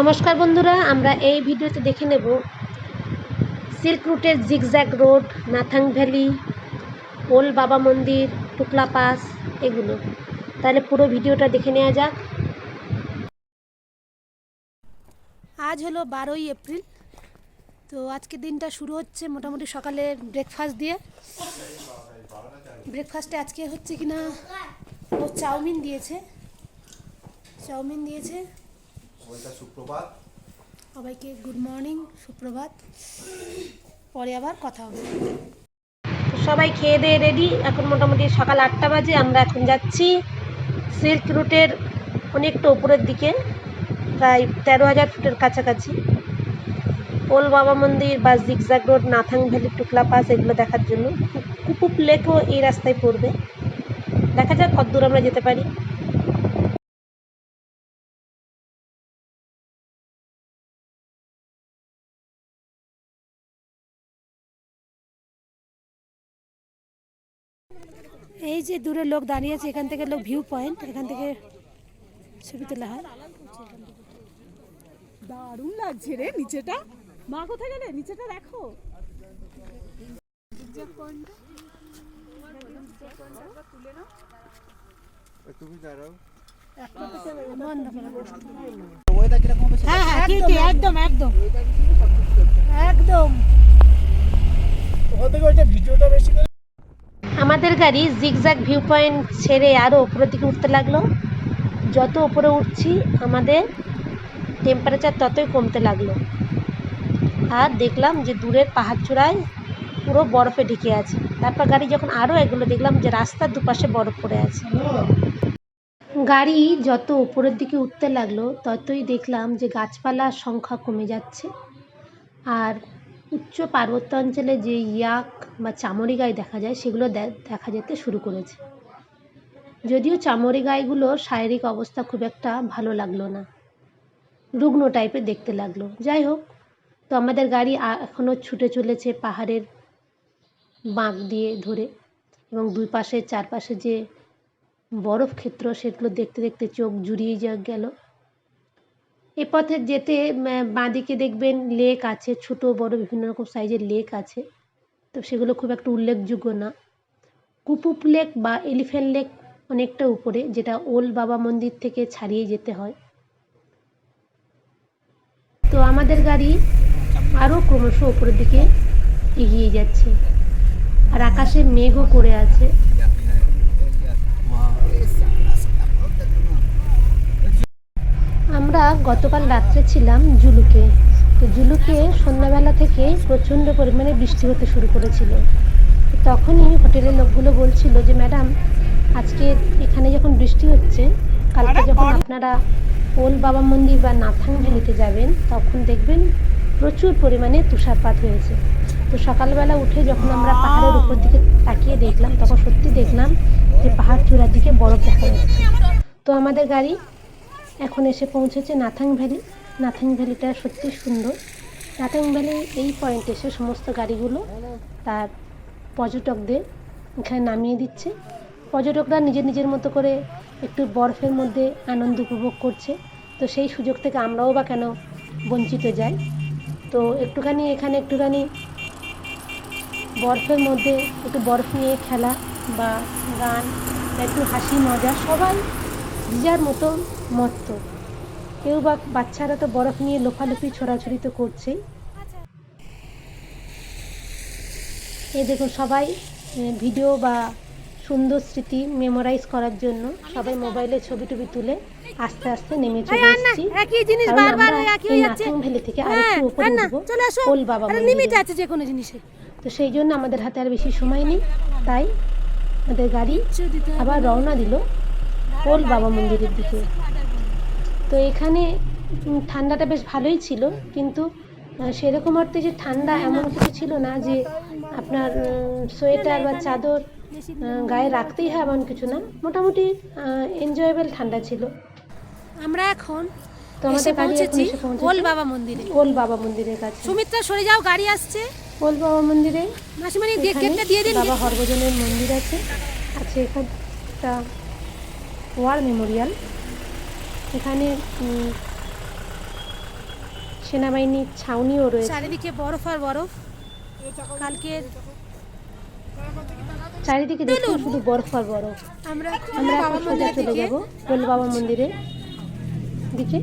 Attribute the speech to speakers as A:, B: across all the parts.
A: নমস্কার বন্ধুরা, আমরা এই ভিডিওতে দেখে নেব সিল্ক রুটের জিগজ্যাগ রোড নাথাং ভ্যালি ওল বাবা মন্দির টুকলা পাস এগুলো। তাহলে পুরো ভিডিওটা দেখে নেওয়া যাক।
B: আজ হলো বারোই এপ্রিল। তো আজকে দিনটা শুরু হচ্ছে মোটামুটি সকালে ব্রেকফাস্ট দিয়ে। ব্রেকফাস্টে আজকে হচ্ছে কি না ও চাউমিন দিয়েছে। চাউমিন দিয়েছে।
C: ওইটা সুপ্রভাত।
B: সবাইকে গুড মর্নিং সুপ্রভাত। পরে আবার কথা হবে।
A: সবাই খেয়ে দিয়ে রেডি এখন মোটামুটি সকাল আটটা বাজে আমরা এখন যাচ্ছি সিল্ক রুটের অনেকটা উপরের দিকে প্রায় তেরো হাজার ফুটের কাছাকাছি। ওল বাবা মন্দির বা zigzag road Nathang valley Tukla pass এগুলো দেখার জন্য। কুপুপ লেকও এই রাস্তায় পড়বে। দেখা যাক কত দূর আমরা যেতে পারি।
B: এই যে দূরে লোক দাঁড়িয়ে আছে এখান থেকে লোক ভিউ পয়েন্ট এখান থেকে ছবি তোলা হয়।
D: দারুণ লাগছে রে নিচেটা। মা কোথায় গেলে? নিচেটা দেখো।
C: তুমি দাঁড়াও।
B: হ্যাঁ হ্যাঁ ঠিক ঠিক, একদম একদম একদম।
D: ওখান থেকে ওইটা ভিডিওটা বেশি করে
A: আমাদের গাড়ি জিগজ্যাগ ভিউ পয়েন্ট ছেড়ে আরও উপরের দিকে উঠতে লাগল। যত উপরে উঠছি, আমাদের টেম্পারেচার ততই কমতে লাগল। আর দেখলাম যে দূরের পাহাড় চূড়ায় পুরো বরফে ঢেকে আছে। তারপর গাড়ি যখন আরও এগুলো, দেখলাম যে রাস্তার দুপাশে বরফ পড়ে আছে। গাড়ি যত উপরের দিকে উঠতে লাগল, ততই দেখলাম যে গাছপালার সংখ্যা কমে যাচ্ছে। আর উচ্চ পার্বত্য অঞ্চলে যে ইয়াক বা চামড়ি গাই দেখা যায়, সেগুলো দেখা যেতে শুরু করেছে। যদিও চামড়ি গাইগুলোর শারীরিক অবস্থা খুব একটা ভালো লাগল না। রুগ্ন টাইপের দেখতে লাগল। যাই হোক, তো আমাদের গাড়ি এখনও ছুটে চলেছে পাহাড়ের বাঁক দিয়ে ধরে এবং দুই পাশে চারপাশে যে বরফ ক্ষেত্র সেগুলো দেখতে দেখতে চোখ জুড়িয়ে যা, গেল। এ পথে যেতে বাঁদিকে দেখবেন লেক আছে, ছোট, বড়, বিভিন্ন রকম সাইজের লেক আছে। তো সেগুলো খুব একটা উল্লেখযোগ্য না। কুপুপ লেক বা এলিফ্যান্ট লেক অনেকটা উপরে, যেটা ওল বাবা মন্দির থেকে ছাড়িয়ে যেতে হয়। তো আমাদের গাড়ি আরও ক্রমশ উপরের দিকে এগিয়ে যাচ্ছে। আর আকাশে মেঘও করে আছে। আমরা গতকাল রাত্রে ছিলাম জুলুকে। তো জুলুকে সন্ধ্যাবেলা থেকে প্রচণ্ড পরিমাণে বৃষ্টি হতে শুরু করেছিল। তখনই হোটেলের লোকগুলো বলছিল যে ম্যাডাম আজকে এখানে যখন বৃষ্টি হচ্ছে কালকে যখন আপনারা ওল বাবা মন্দির বা নাথাং ভ্যালিতে যাবেন তখন দেখবেন প্রচুর পরিমাণে তুষারপাত হয়েছে। তো সকালবেলা উঠে যখন আমরা পাহাড়ের উপর দিকে তাকিয়ে দেখলাম তখন সত্যি দেখলাম যে পাহাড় চূড়ার দিকে বরফ দেখা যাচ্ছে। তো আমাদের গাড়ি এখন এসে পৌঁছেছে নাথাং ভ্যালি। নাথাং ভ্যালিটা সত্যি সুন্দর। নাথাং ভ্যালি এই পয়েন্টে এসে সমস্ত গাড়িগুলো তার পর্যটকদের এখানে নামিয়ে দিচ্ছে। পর্যটকরা নিজের নিজের মতো করে একটু বরফের মধ্যে আনন্দ উপভোগ করছে। তো সেই সুযোগ থেকে আমরাও বা কেন বঞ্চিত যাই? তো একটুখানি এখানে একটুখানি বরফের মধ্যে একটু বরফ নিয়ে খেলা বা গান, একটু হাসি মজা সবাই যার মতো মত্ত। কেউ বা বাচ্চারা তো বরফ নিয়ে লোফালুফি ছোড়াছুড়ি তো করছেই। এই দেখুন সবাই ভিডিও বা সুন্দর স্মৃতি মেমোরাইজ করার জন্য সবাই মোবাইলে ছবি টবি তুলে আস্তে আস্তে নেমে চলে এসেছি।
B: একই জিনিস বারবার একই হয়ে যাচ্ছে
A: ভ্যালি থেকে
B: হ্যাঁ
A: আরেকটু উপরে উঠবো।
B: চলে আসো।
A: ওল বাবা
B: আরে লিমিট আছে যে কোনো জিনিসে।
A: তো সেই জন্য আমাদের হাতে আর বেশি সময় নেই। তাই আমাদের গাড়ি আবার রওনা দিল। ওল বাবা মন্দিরের দিকে। তো এখানে ঠান্ডাটা বেশ ভালোই ছিল কিন্তু সেরকম অর্থে যে ঠান্ডা এমন কিছু ছিল না যে আপনার সোয়েটার বা চাদর গায়ে রাখতেই হয় এমন কিছু না। মোটামুটি এনজয়েবল ঠান্ডা ছিল।
B: আমরা এখন
A: তো আমাদের গাড়ি
B: পৌঁছেছি ওল বাবা মন্দিরে।
A: ওল বাবা মন্দিরের কাছে।
B: সুমিত্রা সরে যাও গাড়ি আসছে।
A: ওল বাবা মন্দিরে।
B: মাসিমানি গেটটা দিয়ে দিন।
A: বাবা হরভজনের মন্দির আছে। আছে এখানে একটা ওয়ার মেমোরিয়াল। এখানে সেনাবাহিনীর ছাউনিও রয়েছে।
B: চারিদিকে বরফ আর বরফ। কালকের
A: চারিদিকে দেখুন শুধু বরফ আর বরফ।
B: আমরা
A: আমরা এখন সোজা চলে যাব ওল বাবা মন্দিরের দিকে।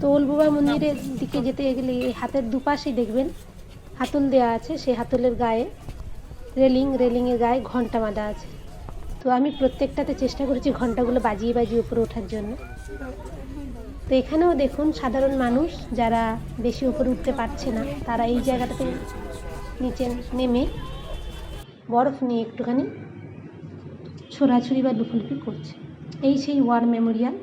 A: তো ওল বাবা মন্দিরের দিকে যেতে গেলে এই হাতের দুপাশেই দেখবেন হাতল দেওয়া আছে সেই হাতলের গায়ে রেলিং রেলিংয়ের গায়ে ঘণ্টা বাঁধা আছে। তো আমি প্রত্যেকটাতে চেষ্টা করেছি ঘন্টাগুলো বাজিয়ে বাজিয়ে উপরে ওঠার জন্য। তো এখানেও দেখুন সাধারণ মানুষ যারা বেশি উপরে উঠতে পারছে না, তারা এই জায়গাটাতে নিচে নেমে বরফ নিয়ে একটুখানি ছোড়াছুড়ি বা লুফুলুফি করছে। এই সেই ওয়ার মেমোরিয়াল।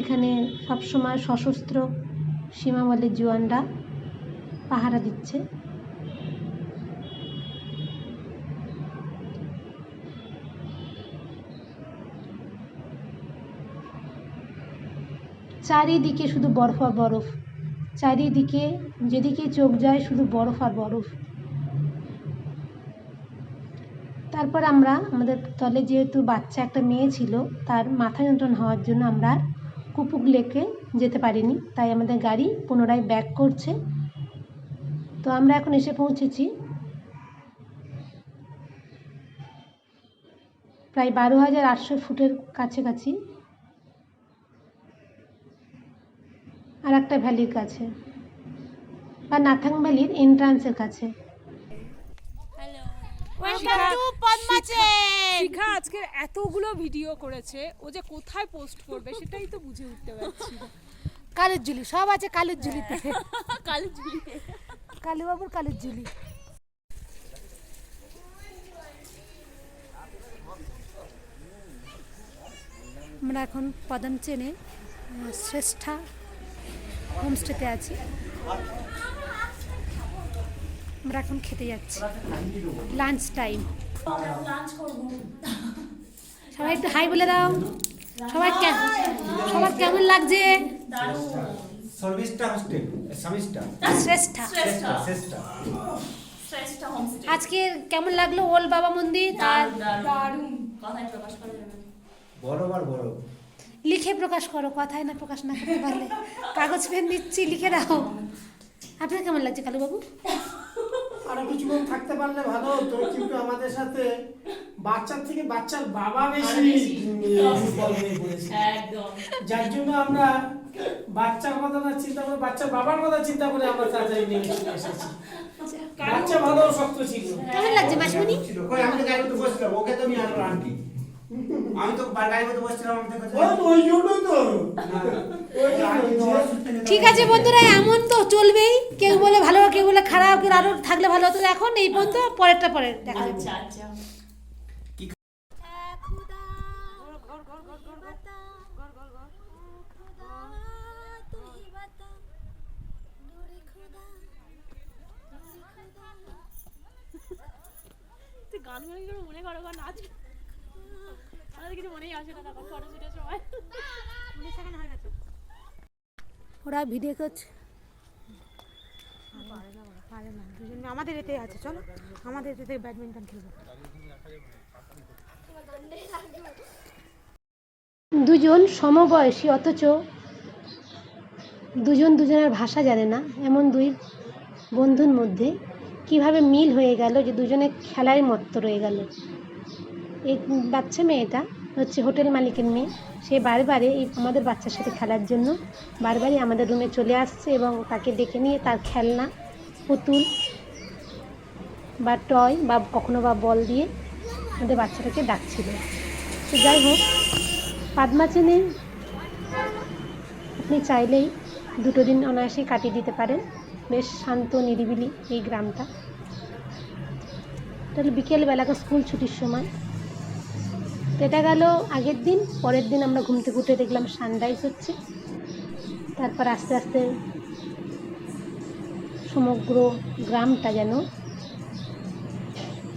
A: এখানে সবসময় সশস্ত্র সীমাবলের জোয়ানরা পাহারা দিচ্ছে। চারিদিকে শুধু বরফ আর বরফ। চারিদিকে, যেদিকে চোখ যায়, শুধু বরফ আর বরফ। তারপর আমরা, আমাদের দলে যেহেতু বাচ্চা একটা মেয়ে ছিল, তার মাথা যন্ত্রণা হওয়ার জন্য আমরা কুপুক লেকে যেতে পারিনি। তাই আমাদের গাড়ি পুনরায় ব্যাক করছে। তো আমরা এখন এসে পৌঁছেছি। প্রায় বারো হাজার আটশো ফুটের কাছাকাছি। আর একটা ভ্যালির কাছে। বা নাথাং ভ্যালির এন্ট্রান্সের কাছে।
D: শিখা আজকে এতগুলো ভিডিও করেছে ও যে কোথায় পোস্ট করবে সেটাই তো বুঝে উঠতে পারছি
B: কালের ঝুলি সব আছে কালের ঝুলিতে
D: কাল ঝুলিতে
B: কালীবাবুর কালের ঝুলি। আমরা এখন পদম চেনে শ্রেষ্ঠা হোমস্টেতে আছি। আমরা এখন খেতে যাচ্ছি। Lunch time. সবাই একটু হাই বলে দাও। সবাই কে- সবার কেমন লাগছে?
C: সার্ভিসটা হোস্টেল সার্ভিসটা
B: শ্রেষ্ঠা।
C: শেষটা
B: আজকে কেমন লাগল ওল বাবা মন্দির? আর
C: বড় বড়।
B: লিখে প্রকাশ করো কথায় না প্রকাশ না করতে পারলে। কাগজ পেন দিচ্ছি লিখে দাও। আপনার কেমন লাগছে কালুবাবু?
E: আরও কিছুক্ষণ থাকতে পারলে ভালো হতো কিন্তু আমাদের সাথে বাচ্চার থেকে বাচ্চার বাবা বেশি। যার জন্য আমরা বাচ্চার কথা না চিন্তা করে বাচ্চার বাবার কথা চিন্তা করে আমরা তাড়াতাড়ি চলে এসেছি। বাচ্চা ভালো শক্ত ছিল।
B: কেমন লাগছে মাসিমণি
C: কই আমি তো গাড়িতে ওকে তো নিয়ে আসলো আন্টি আমি তো গাড়িতে বসছিলাম আমি তো
E: ওই জন্যই তো। ওই জন্যই যে-
B: ঠিক আছে বন্ধুরা এমন তো চলবেই। কেউ বলে ভালো কেউ বলে খারাপ কেউ আরও থাকলে ভালো হতো। এখন এই পর্যন্ত পরেরটা পরে দেখা যাবে
F: তুই গানগুলো কি মনে করো বা নাচ আমাদের কিছু মনেই আসে না তখন ফটো সময়।
B: ওরা ভিডিও করছে। আমাদের এতে আছে চলো। আমাদের এতে ব্যাডমিন্টন খেলব।
A: দুজন সমবয়সী অথচ দুজন দুজনের ভাষা জানে না। এমন দুই বন্ধুর মধ্যে কীভাবে মিল হয়ে গেল যে দুজনে খেলায় মত্ত রয়ে গেল? এই বাচ্চা মেয়েটা হচ্ছে হোটেল মালিকের মেয়ে। সে বারবারে এই আমাদের বাচ্চার সাথে খেলার জন্য বারবারই আমাদের রুমে চলে আসছে এবং তাকে ডেকে নিয়ে তার খেলনা, পুতুল বা টয় বা কখনো বা বল দিয়ে আমাদের বাচ্চাটাকে ডাকছিল। তো যাই হোক, পাদমা চেনে আপনি চাইলেই দুটো দিন অনায়াসেই কাটিয়ে দিতে পারেন। বেশ শান্ত, নিরিবিলি এই গ্রামটা। তাহলে বিকেলবেলাকে স্কুল ছুটির সময় তো এটা গেল আগের দিন, পরের দিন আমরা ঘুম থেকে দেখলাম সানরাইজ হচ্ছে। তারপর আস্তে আস্তে সমগ্র গ্রামটা যেন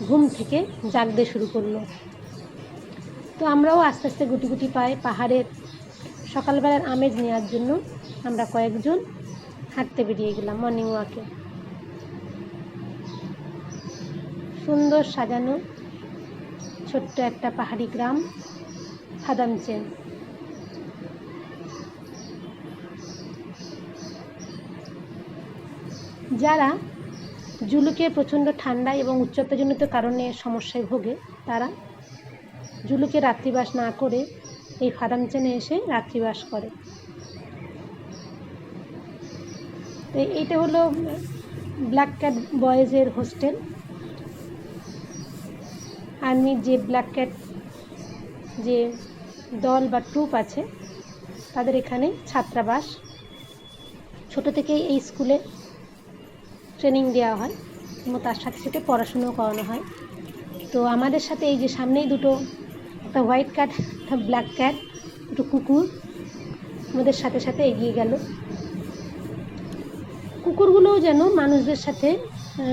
A: ঘুম থেকে জাগতে শুরু করল। তো আমরাও আস্তে আস্তে গুটি গুটি পাই পাহাড়ের সকালবেলার আমেজ নেওয়ার জন্য আমরা কয়েকজন হাঁটতে বেরিয়ে গেলাম মর্নিং ওয়াকে সুন্দর সাজানো ছোট্ট একটা পাহাড়ি গ্রাম ফাদামচেন যারা জুলুকের প্রচণ্ড ঠান্ডা এবং উচ্চতাজনিত কারণে সমস্যায় ভোগে, তারা জুলুকে রাত্রিবাস না করে এই ফাদামচানে এসে রাত্রিবাস করে। তো এইটা হলো ব্ল্যাক ক্যাট বয়েজের হোস্টেল। আর্মির যে ব্ল্যাক ক্যাট যে দল বা ট্রুপ আছে, তাদের এখানে ছাত্রাবাস। ছোট থেকেই এই স্কুলে ট্রেনিং দেওয়া হয়, এবং তার সাথে সাথে পড়াশুনোও করানো হয়। তো আমাদের সাথে এই যে সামনেই দুটো, একটা হোয়াইট ক্যাট একটা ব্ল্যাক ক্যাট দুটো কুকুর, আমাদের সাথে সাথে এগিয়ে গেল। কুকুরগুলোও যেন মানুষদের সাথে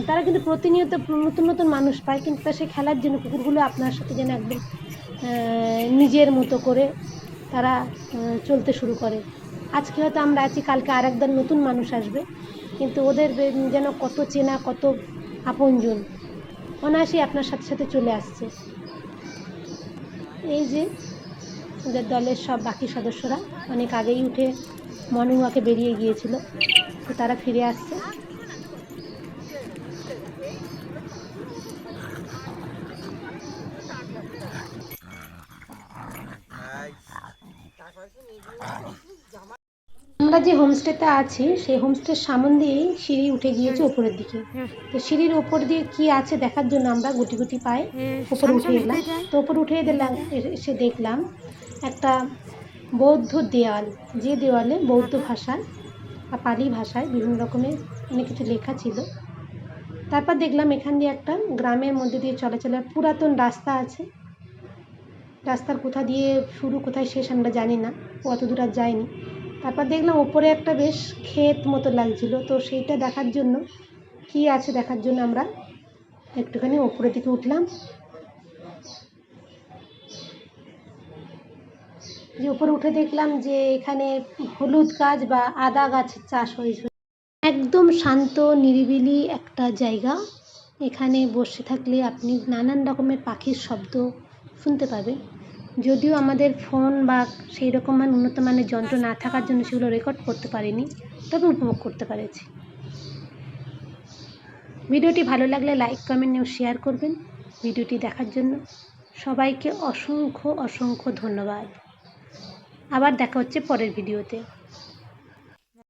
A: তারা কিন্তু প্রতিনিয়ত নতুন নতুন মানুষ পায়, কিন্তু তা সে খেলার জন্য কুকুরগুলো আপনার সাথে যেন একদম নিজের মতো করে তারা চলতে শুরু করে। আজকে হয়তো আমরা আছি, কালকে আর একদম নতুন মানুষ আসবে, কিন্তু ওদের যেন কত চেনা, কত আপনজন অনায়াসেই আপনার সাথে সাথে চলে আসছে। এই যে ওদের দলের সব বাকি সদস্যরা অনেক আগেই উঠে মর্নিং ওয়াকে বেরিয়ে গিয়েছিল, তো তারা ফিরে আসছে আমরা যে হোমস্টেতে আছি সেই হোমস্টের সামন দিয়েই সিঁড়ি উঠে গিয়েছে ওপরের দিকে। তো সিঁড়ির ওপর দিয়ে কি আছে দেখার জন্য আমরা গুটি গুটি পাই উপরে উঠে এলাম। তো উপরে উঠে দিলাম এসে দেখলাম একটা বৌদ্ধ দেওয়াল যে দেওয়ালে বৌদ্ধ ভাষায় বা পালি ভাষায় বিভিন্ন রকমের অনেক কিছু লেখা ছিল। তারপর দেখলাম এখান দিয়ে একটা গ্রামের মধ্যে দিয়ে চলাচলের পুরাতন রাস্তা আছে। রাস্তার কোথা দিয়ে শুরু কোথায় শেষ আমরা জানি না অত দূর আর যায়নি তারপর দেখলাম ওপরে একটা বেশ ক্ষেত মতো লাগছিল। তো সেইটা দেখার জন্য, কি আছে দেখার জন্য আমরা একটুখানি ওপরের দিকে উঠলাম। যে উপরে উঠে দেখলাম যে এখানে হলুদ গাছ বা আদা গাছের চাষ হয়েছে। একদম শান্ত, নিরিবিলি একটা জায়গা। এখানে বসে থাকলে আপনি নানান রকমের পাখির শব্দ শুনতে পাবেন। যদিও আমাদের ফোন বা সেই রকম মান উন্নত মানের যন্ত্র না থাকার জন্য সেগুলো রেকর্ড করতে পারিনি, তবে উপভোগ করতে পেরেছি। ভিডিওটি ভালো লাগলে লাইক কমেন্ট ও শেয়ার করবেন ভিডিওটি দেখার জন্য। সবাইকে অসংখ্য অসংখ্য ধন্যবাদ। আবার দেখা হচ্ছে পরের ভিডিওতে।